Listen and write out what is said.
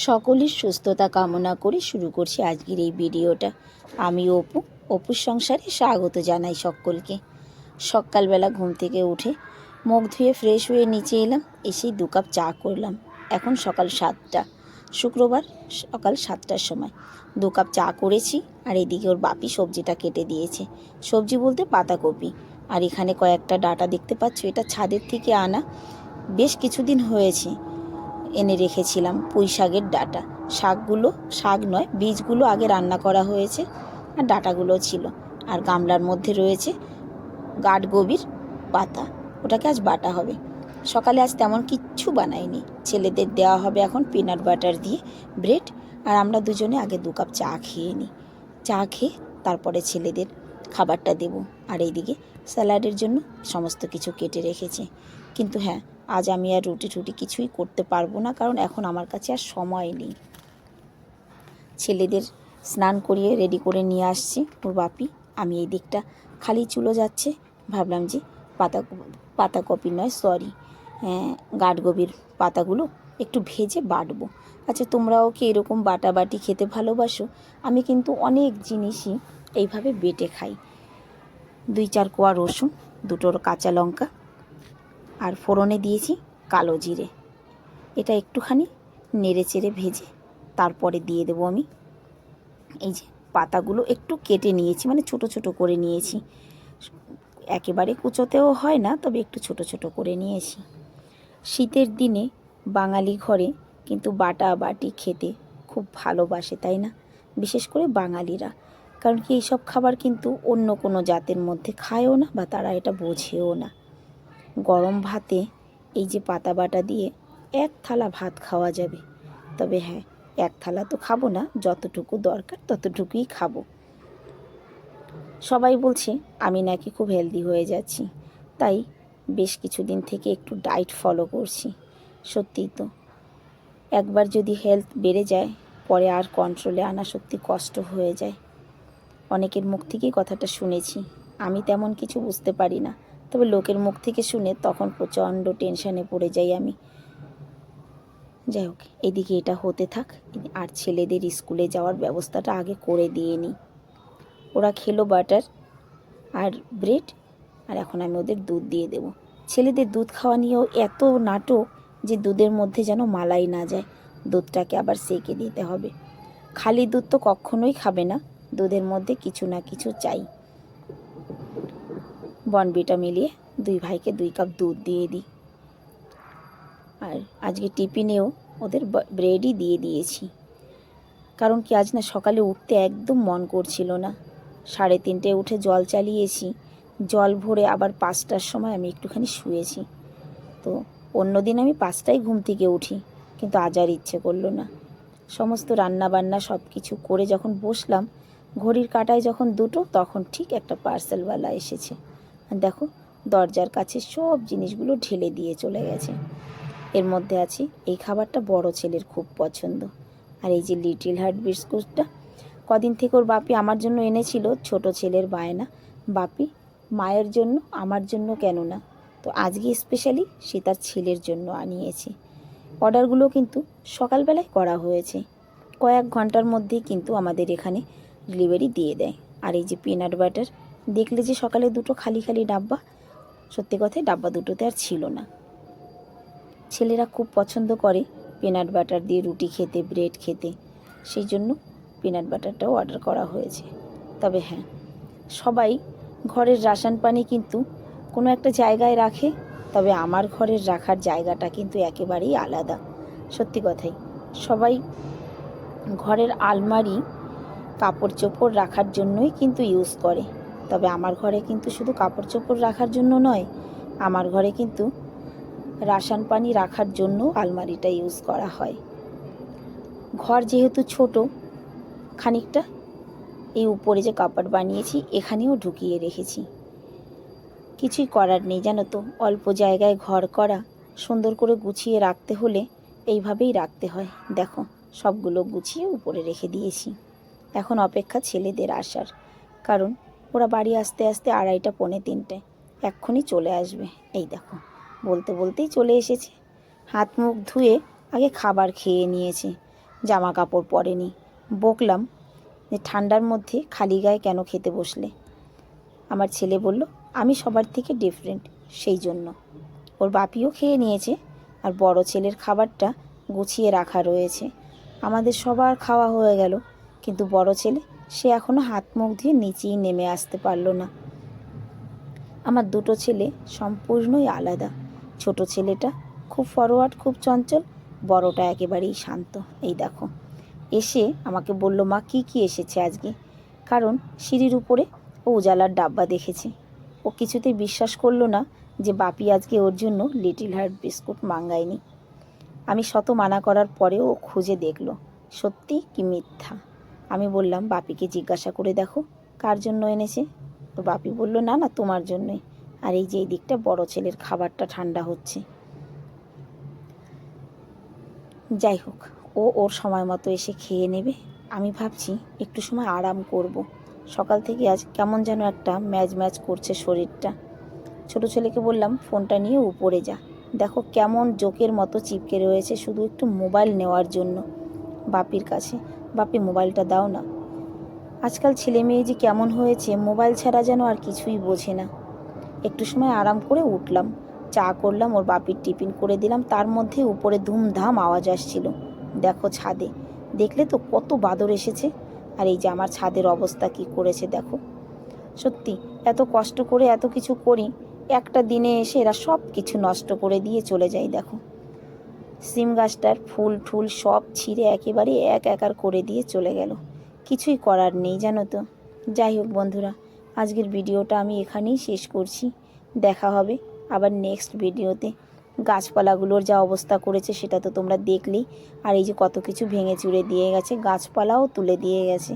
সকলের সুস্থতা কামনা করে শুরু করছি আজকের এই ভিডিওটা। আমি অপু, অপুর সংসারে স্বাগত জানাই সকলকে। সকালবেলা ঘুম থেকে উঠে মুখ ধুয়ে ফ্রেশ হয়ে নিচে এলাম এসেই দু কাপ চা করলাম। এখন সকাল সাতটা, শুক্রবার সকাল সাতটার সময়। দু কাপ চা করেছি, আর এদিকে ওর বাপি সবজিটা কেটে দিয়েছে। সবজি বলতে পাতাকপি। আর এখানে কয়েকটা ডাটা দেখতে পাচ্ছ, এটা ছাদের থেকে আনা। বেশ কিছুদিন হয়েছে। এনে রেখেছিলাম পুঁই শাকের ডাটা। শাকগুলো শাক নয়, বীজগুলো আগে রান্না করা হয়েছে আর ডাটাগুলো ছিল। আর গামলার মধ্যে রয়েছে গাঠগোবির পাতা। ওটাকে আজ বাটা হবে। সকালে আজ তেমন কিচ্ছু বানাইনি। ছেলেদের দেওয়া হবে এখন পিনাট বাটার দিয়ে ব্রেড আর আমরা দুজনে আগে দু কাপ চা খেয়ে নিই। চা খেয়ে তারপরে ছেলেদের খাবারটা দেব। আর এইদিকে স্যালাডের জন্য সমস্ত কিছু কেটে রেখেছে। কিন্তু হ্যাঁ আজ আমি আর রুটি টুটি কিছুই করতে পারব না, কারণ এখন আমার কাছে আর সময় নেই। ছেলেদের স্নান করিয়ে রেডি করে নিয়ে আসছি। ওর বাপি, আমি এই দিকটা খালি চুলো যাচ্ছে। ভাবলাম যে পাতা পাতাকপি নয় সরি গাঠগোবির পাতাগুলো একটু ভেজে বাটবো। আচ্ছা তোমরাও কি এরকম বাটাবাটি খেতে ভালোবাসো? আমি কিন্তু অনেক জিনিসই এইভাবে বেটে খাই। দুই চার কোয়া রসুন দুটোর কাঁচা লঙ্কা আর ফোড়নে দিয়েছি কালো জিরে। এটা একটুখানি নেড়ে চেড়ে ভেজে তারপরে দিয়ে দেবো আমি। এই যে পাতাগুলো একটু কেটে নিয়েছি মানে ছোট ছোট করে নিয়েছি। একেবারে কুচোতেও হয় না, তবে একটু ছোট ছোট করে নিয়েছি। শীতের দিনে বাঙালি ঘরে কিন্তু বাটা বাটি খেতে খুব ভালোবাসে, তাই না? বিশেষ করে বাঙালিরা। কারণ কি এইসব খাবার কিন্তু অন্য কোনো জাতের মধ্যে খায়ও না বা তারা এটা বোঝেও না। গরম ভাতে এই যে পাতা বাটা দিয়ে এক থালা ভাত খাওয়া যাবে। তবে হ্যাঁ এক থালা তো খাব না, যতটুকু দরকার ততটুকুই খাব। সবাই বলছে, আমি নাকি খুব হেলদি হয়ে যাচ্ছি। তাই বেশ কিছুদিন থেকে একটু ডায়েট ফলো করছি। সত্যিই তো। একবার যদি হেলথ বেড়ে যায়, পরে আর কন্ট্রোলে আনা সত্যি কষ্ট হয়ে যায়। অনেকের মুখ থেকেই কথাটা শুনেছি, আমি তেমন কিছু বুঝতে পারি না। তবে লোকের মুখ থেকে শুনে তখন প্রচণ্ড টেনশানে পড়ে যাই আমি। যাই হোক, এদিকে এটা হতে থাক। আর ছেলেদের স্কুলে যাওয়ার ব্যবস্থাটা আগে করে দিয়ে নিই ওরা খেলো বাটার আর ব্রেড, আর এখন আমি ওদের দুধ দিয়ে দেবো। ছেলেদের দুধ খাওয়া নিয়েও এত নাটক যে দুধের মধ্যে যেন মালাই না যায়। দুধটাকে আবার সেকে দিতে হবে। খালি দুধ তো কখনোই খাবে না। দুধের মধ্যে কিছু না কিছু চাই। বনবিটা মিলিয়ে দুই ভাইকে দুই কাপ দুধ দিয়ে দিই। আর আজকে টিফিনেও ওদের ব্রেডই দিয়ে দিয়েছি। কারণ কি আজ না সকালে উঠতে একদম মন করছিল না। সাড়ে তিনটে উঠে জল চালিয়েছি। জল ভরে আবার পাঁচটার সময় আমি একটুখানি শুয়েছি। তো অন্যদিন আমি পাঁচটায় ঘুম থেকে উঠি, কিন্তু আজ আর ইচ্ছে করল না। সমস্ত রান্না বান্না সব কিছু করে যখন বসলাম, ঘড়ির কাটায় যখন দুটো, তখন ঠিক একটা পার্সেলওয়ালা এসেছে। দেখো, দরজার কাছে সব জিনিসগুলো ঢেলে দিয়ে চলে গেছে। এর মধ্যে আছে, এই খাবারটা বড় ছেলের খুব পছন্দ। আর এই যে লিটিল হার্ট বিস্কুটটা, কদিন থেকে ওর বাপি আমার জন্য এনেছিল, ছোট ছেলের বায়না। বাপি, মায়ের জন্য, আমার জন্য কেন না? তো আজকে স্পেশালি সে তার ছেলের জন্য আনিয়েছে। অর্ডারগুলো কিন্তু সকালবেলায় করা হয়েছে। কয়েক ঘণ্টার মধ্যেই কিন্তু আমাদের এখানে ডেলিভারি দিয়ে দেয়। আর এই যে পিনাট বাটার দেখলে যে সকালে দুটো খালি খালি ডাব্বা, সত্যি কথায় ডাব্বা দুটোতে আর ছিল না। ছেলেরা খুব পছন্দ করে পিনাট বাটার দিয়ে রুটি খেতে ব্রেড খেতে। সেই জন্য পিনাট বাটারটাও অর্ডার করা হয়েছে। তবে হ্যাঁ সবাই ঘরের রাসান পানি কিন্তু কোনো একটা জায়গায় রাখে, তবে আমার ঘরের রাখার জায়গাটা কিন্তু একেবারেই আলাদা। সত্যি কথাই, সবাই ঘরের আলমারি কাপড় চোপড় রাখার জন্যই কিন্তু ইউজ করে। তবে আমার ঘরে কিন্তু শুধু কাপড় চোপড় রাখার জন্য নয়, আমার ঘরে কিন্তু রাসান পানি রাখার জন্য আলমারিটা ইউজ করা হয়। ঘর যেহেতু ছোট, খানিকটা এই উপরে যে কাপড় বানিয়েছি এখানেও ঢুকিয়ে রেখেছি। কিছুই করার নেই জানো তো, অল্প জায়গায় ঘর করা, সুন্দর করে গুছিয়ে রাখতে হলে এইভাবেই রাখতে হয়। দেখো, সবগুলো গুছিয়ে উপরে রেখে দিয়েছি। এখন অপেক্ষা ছেলেদের আসার, কারণ ওরা বাড়ি আসতে আসতে আড়াইটা, পৌনে তিনটে। এক্ষুনি চলে আসবে। এই দেখো, বলতে বলতেই চলে এসেছে। হাত মুখ ধুয়ে আগে খাবার খেয়ে নিয়েছে। জামা কাপড় পরেনি। বকলাম যে ঠান্ডার মধ্যে খালি গায়ে কেন খেতে বসলে? আমার ছেলে বলল, আমি সবার থেকে ডিফারেন্ট সেই জন্য। ওর বাপিও খেয়ে নিয়েছে আর বড় ছেলের খাবারটা গুছিয়ে রাখা রয়েছে। আমাদের সবার খাওয়া হয়ে গেল, কিন্তু বড় ছেলে সে এখনও হাত মুখ দিয়ে নিচেই নেমে আসতে পারল না। আমার দুটো ছেলে সম্পূর্ণই আলাদা। ছোট ছেলেটা খুব ফরওয়ার্ড খুব চঞ্চল, বড়টা একেবারেই শান্ত। এই দেখো, এসে আমাকে বলল, মা, কি কি এসেছে আজকে? কারণ সিঁড়ির উপরে ও উজালার ডাব্বা দেখেছে। ও কিছুতেই বিশ্বাস করল না যে বাপি আজকে ওর জন্য লিটিল হার্ট বিস্কুট মাঙ্গায়নি। আমি শত মানা করার পরেও ও খুঁজে দেখল, সত্যি কি মিথ্যা? আমি বললাম, বাপিকে জিজ্ঞাসা করে দেখো, কার জন্য এনেছে? তো বাপি বলল, না না, তোমার জন্যই। আর এই যে এই দিকটা, বড় ছেলের খাবারটা ঠান্ডা হচ্ছে। যাই হোক, ও ওর সময় মতো এসে খেয়ে নেবে। আমি ভাবছি একটু সময় আরাম করব। সকাল থেকে আজ কেমন যেন একটা ম্যাচ ম্যাচ করছে শরীরটা। ছোট ছেলেকে বললাম, ফোনটা নিয়ে উপরে যা। দেখো কেমন জোকের মতো চিপকে রয়েছে, শুধু একটু মোবাইল নেওয়ার জন্য বাপির কাছে। বাপি মোবাইলটা দাও না। আজকাল ছেলে মেয়ে যে কেমন হয়েছে, মোবাইল ছাড়া যেন আর কিছুই বোঝে না। একটু সময় আরাম করে উঠলাম। চা করলাম, ওর বাপির টিফিন করে দিলাম, তার মধ্যে উপরে ধুমধাম আওয়াজ আসছিল। দেখো ছাদে। দেখলে তো কত বাদর এসেছে। আর এই যে আমার ছাদের অবস্থা কি করেছে দেখো। সত্যি, এত কষ্ট করে এত কিছু করি, একটা দিনে এসে এরা সব কিছু নষ্ট করে দিয়ে চলে যায় দেখো। সিম গাছটার ফুল ঠুল সব ছিঁড়ে একেবারে এক একার করে দিয়ে চলে গেল। কিছুই করার নেই, জানো তো। যাই হোক বন্ধুরা, আজকের ভিডিওটা আমি এখানেই শেষ করছি। দেখা হবে আবার নেক্সট ভিডিওতে। গাছপালাগুলোর যা অবস্থা করেছে সেটা তো তোমরা দেখলেই। আর এই যে কত কিছু ভেঙে চুড়ে দিয়ে গেছে, গাছপালাও তুলে দিয়ে গেছে।